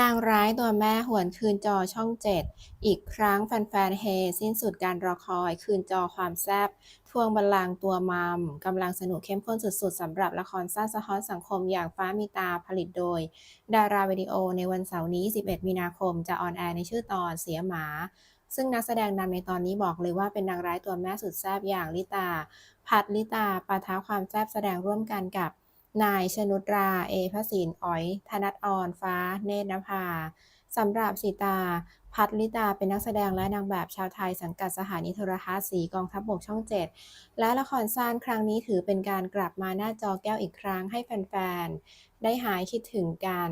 นางร้ายตัวแม่หวนคืนจอช่องเจ็ดอีกครั้งแฟนๆเฮสิ้นสุดการรอคอยคืนจอความแซบทวงบัลลังก์ตัวมัมกำลังสนุกเข้มข้นสุดๆสำหรับละครสั้นสะท้อนสังคมอย่างฟ้ามีตาผลิตโดย ดาราวิดีโอในวันเสาร์นี้ 11 มีนาคมจะออนแอร์ในชื่อตอนเสียหมา ซึ่งนักแสดงนำในตอนนี้บอกเลยว่าเป็นนางร้ายตัวแม่สุดแซบอย่างลิตา พัทลิตาปะทะความแซบแสดงร่วมกันกับ นายชนุตรา เอพสินอ๋อย ธนัทออน ฟ้า เนตรนภาสำหรับสีตา พัทลิตา เป็นนักแสดงและนางแบบชาวไทยสังกัดสถานีโทรทัศน์สีกองทัพบกช่อง 7 และละครสั้นครั้งนี้ถือเป็นการกลับมาหน้าจอแก้วอีกครั้งให้แฟน ๆ ได้หายคิดถึงกัน